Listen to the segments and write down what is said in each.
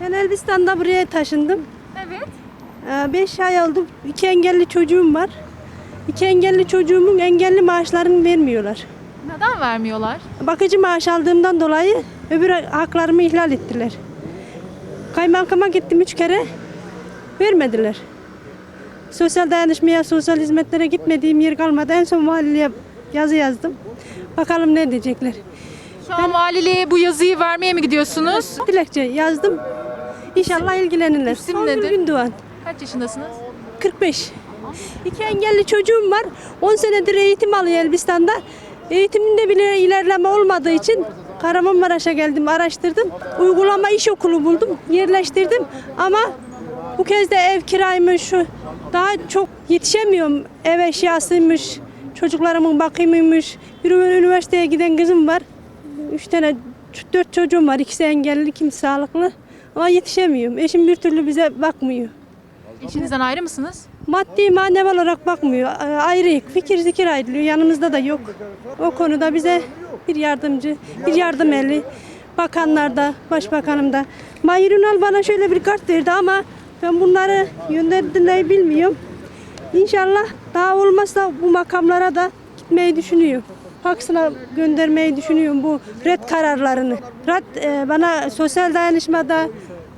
Ben Elbistan'da buraya taşındım. Evet. 5 ay oldu. İki engelli çocuğum var. İki engelli çocuğumun engelli maaşlarını vermiyorlar. Neden vermiyorlar? Bakıcı maaş aldığımdan dolayı öbür haklarımı ihlal ettiler. Kaymakama gittim üç kere. Vermediler. Sosyal dayanışmaya, sosyal hizmetlere gitmediğim yer kalmadı. En son valiliğe yazı yazdım. Bakalım ne diyecekler. Şu an valiliğe bu yazıyı vermeye mi gidiyorsunuz? Dilekçe yazdım. İnşallah ilgilenirler. İsim nedir? Gündoğan. Kaç yaşındasınız? 45. İki engelli çocuğum var. 10 senedir eğitim alıyor Elbistan'da. Eğitiminde bile ilerleme olmadığı için Kahramanmaraş'a geldim, araştırdım. Uygulama iş okulu buldum, yerleştirdim. Ama bu kez de ev kiraymış, şu daha çok yetişemiyorum. Ev eşyasıymış, çocuklarımın bakımıymış. Bir üniversiteye giden kızım var. Üç tane, dört çocuğum var. İkisi engelli, kimisi sağlıklı. Ama yetişemiyorum. Eşim bir türlü bize bakmıyor. Eşinizden ayrı mısınız? Maddi manevi olarak bakmıyor. A- Ayrı fikir zikir ayrılıyor. Yanımızda da yok. O konuda bize bir yardımcı, bir yardım eli. Bakanlarda, başbakanım da. Mahir Ünal bana şöyle bir kart verdi ama ben bunları gönderdiğini bilmiyorum. İnşallah daha olmazsa bu makamlara da gitmeyi düşünüyorum. Faksına göndermeyi düşünüyorum bu red kararlarını. Red e, bana sosyal dayanışmada,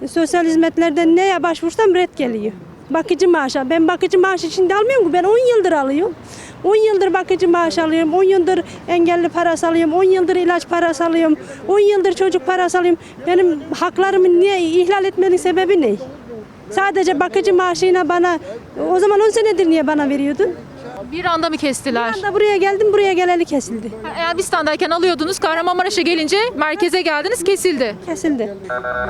sosyal hizmetlerden neye başvursam red geliyor. Bakıcı maaşı. Ben bakıcı maaşı şimdi almıyorum ki. Ben 10 yıldır alıyorum. 10 yıldır bakıcı maaşı alıyorum. 10 yıldır engelli parası alıyorum. 10 yıldır ilaç parası alıyorum. 10 yıldır çocuk parası alıyorum. Benim haklarımı niye ihlal etmenin sebebi ne? Sadece bakıcı maaşıyla bana o zaman 10 senedir niye bana veriyordun? Bir anda mı kestiler? Ben de buraya geldim buraya geleli kesildi. Elbistan'dayken alıyordunuz, Kahramanmaraş'a gelince merkeze geldiniz, kesildi. Kesildi.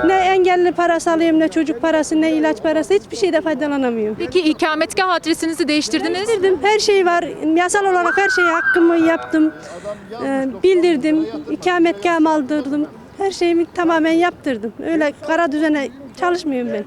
Ne engelli parası alıyorum ne çocuk parası ne ilaç parası hiçbir şeyde faydalanamıyorum. Peki ikametgah adresinizi değiştirdiniz. Bildirdim. Her şey var. Yasal olarak her şeyi hakkımı yaptım. Ee, bildirdim. İkametgahımı aldırdım. Her şeyimi tamamen yaptırdım. Öyle kara düzene çalışmıyorum ben.